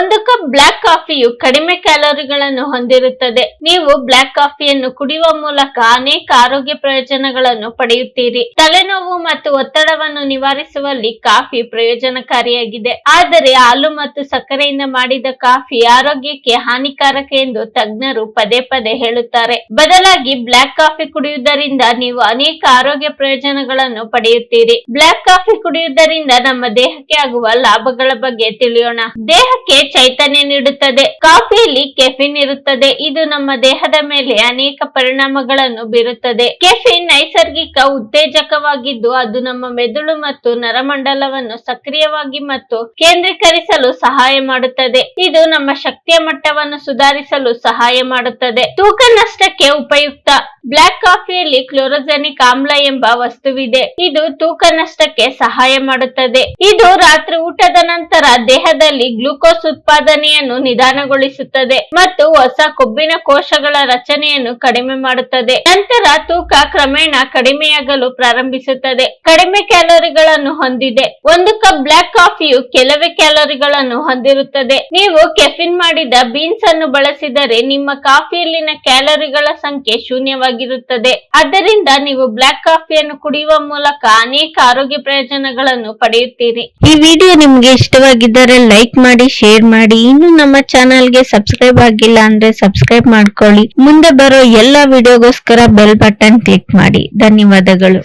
ಒಂದು cup block ಕಾಫಿಯು ಕಡಿಮೆ ಕ್ಯಾಲೋರಿಗಳನ್ನು ಹೊಂದಿರುತ್ತದೆ. ನೀವು ಬ್ಲಾಕ್ ಕಾಫಿಯನ್ನು ಕುಡಿಯುವ ಮೂಲಕ ಅನೇಕ ಆರೋಗ್ಯ ಪ್ರಯೋಜನಗಳನ್ನು ಪಡೆಯುತ್ತೀರಿ. ತಲೆನೋವು ಮತ್ತು ಒತ್ತಡವನ್ನು ನಿವಾರಿಸುವಲ್ಲಿ ಕಾಫಿ ಪ್ರಯೋಜನಕಾರಿಯಾಗಿದೆ. ಆದರೆ ಹಾಲು ಮತ್ತು ಸಕ್ಕರೆಯಿಂದ ಮಾಡಿದ ಕಾಫಿ ಆರೋಗ್ಯಕ್ಕೆ ಹಾನಿಕಾರಕ ಎಂದು ತಜ್ಞರು ಪದೇ ಪದೇ ಹೇಳುತ್ತಾರೆ. ಬದಲಾಗಿ ಬ್ಲಾಕ್ ಕಾಫಿ ಕುಡಿಯುವುದರಿಂದ ನೀವು ಅನೇಕ ಆರೋಗ್ಯ ಪ್ರಯೋಜನಗಳನ್ನು ಪಡೆಯುತ್ತೀರಿ. ಬ್ಲಾಕ್ ಕಾಫಿ ಕುಡಿಯುವುದರಿಂದ ನಮ್ಮ ದೇಹಕ್ಕೆ ಆಗುವ ಲಾಭಗಳ ಬಗ್ಗೆ ತಿಳಿಯೋಣ. ದೇಹಕ್ಕೆ ಚೈತನ್ಯ ನೀಡುತ್ತದೆ. ಕಾಫಿಯಲ್ಲಿ ಕೆಫಿನ್ ಇರುತ್ತದೆ. ಇದು ನಮ್ಮ ದೇಹದ ಮೇಲೆ ಅನೇಕ ಪರಿಣಾಮಗಳನ್ನು ಬೀರುತ್ತದೆ. ಕೆಫಿನ್ ನೈಸರ್ಗಿಕ, ಉತ್ತೇಜಕವಾಗಿದ್ದು ಅದು ನಮ್ಮ ಮೆದುಳು ಮತ್ತು ನರಮಂಡಲವನ್ನು ಸಕ್ರಿಯವಾಗಿ ಮತ್ತು ಕೇಂದ್ರೀಕರಿಸಲು ಸಹಾಯ ಮಾಡುತ್ತದೆ. ಇದು ನಮ್ಮ ಶಕ್ತಿಯ ಮಟ್ಟವನ್ನು ಸುಧಾರಿಸಲು ಸಹಾಯ ಮಾಡುತ್ತದೆ. ತೂಕ ನಷ್ಟಕ್ಕೆ ಉಪಯುಕ್ತ. ಬ್ಲಾಕ್ ಕಾಫಿಯಲ್ಲಿ ಕ್ಲೋರೋಜೆನಿಕ್ ಆಮ್ಲ ಎಂಬ ವಸ್ತುವಿದೆ. ಇದು ತೂಕ ನಷ್ಟಕ್ಕೆ ಸಹಾಯ ಮಾಡುತ್ತದೆ. ಇದು ರಾತ್ರಿ ಊಟದ ನಂತರ ದೇಹದಲ್ಲಿ ಗ್ಲೂಕೋಸ್ ಉತ್ಪಾದನೆಯನ್ನು ನಿಧಾನಗೊಳಿಸುತ್ತದೆ ಮತ್ತು ಹೊಸ ಕೊಬ್ಬಿನ ಕೋಶಗಳ ರಚನೆಯನ್ನು ಕಡಿಮೆ ಮಾಡುತ್ತದೆ. ನಂತರ ತೂಕ ಕ್ರಮೇಣ ಕಡಿಮೆಯಾಗಲು ಪ್ರಾರಂಭಿಸುತ್ತದೆ. ಕಡಿಮೆ ಕ್ಯಾಲೋರಿಗಳನ್ನು ಹೊಂದಿದೆ. ಒಂದು ಕಪ್ ಬ್ಲಾಕ್ ಕಾಫಿಯು ಕೆಲವೇ ಕ್ಯಾಲೋರಿಗಳನ್ನು ಹೊಂದಿರುತ್ತದೆ. ನೀವು ಕೆಫಿನ್ ಮಾಡಿದ ಬೀನ್ಸ್ ಅನ್ನು ಬಳಸಿದರೆ ನಿಮ್ಮ ಕಾಫಿಯಲ್ಲಿನ ಕ್ಯಾಲೋರಿಗಳ ಸಂಖ್ಯೆ ಶೂನ್ಯವಾಗಿರುತ್ತದೆ ಆದ್ದರಿಂದ ನೀವು ಬ್ಲಾಕ್ ಕಾಫಿಯನ್ನು ಕುಡಿಯುವ ಮೂಲಕ ಅನೇಕ ಆರೋಗ್ಯ ಪ್ರಯೋಜನಗಳನ್ನು ಪಡೆಯುತ್ತೀರಿ. ಈ ವಿಡಿಯೋ ನಿಮ್ಗೆ ಇಷ್ಟವಾಗಿದ್ದರೆ ಲೈಕ್ ಮಾಡಿ, ಶೇರ್ ಮಾಡಿ. ಇನ್ನು ನಮ್ಮ ಚಾನಲ್ಗೆ ಸಬ್ಸ್ಕ್ರೈಬ್ ಆಗಿಲ್ಲ ಅಂದ್ರೆ ಸಬ್ಸ್ಕ್ರೈಬ್ ಮಾಡ್ಕೊಳ್ಳಿ. ಮುಂದೆ ಬರೋ ಎಲ್ಲ ವಿಡಿಯೋಗೋಸ್ಕರ ಬೆಲ್ ಬಟನ್ ಕ್ಲಿಕ್ ಮಾಡಿ. ಧನ್ಯವಾದಗಳು.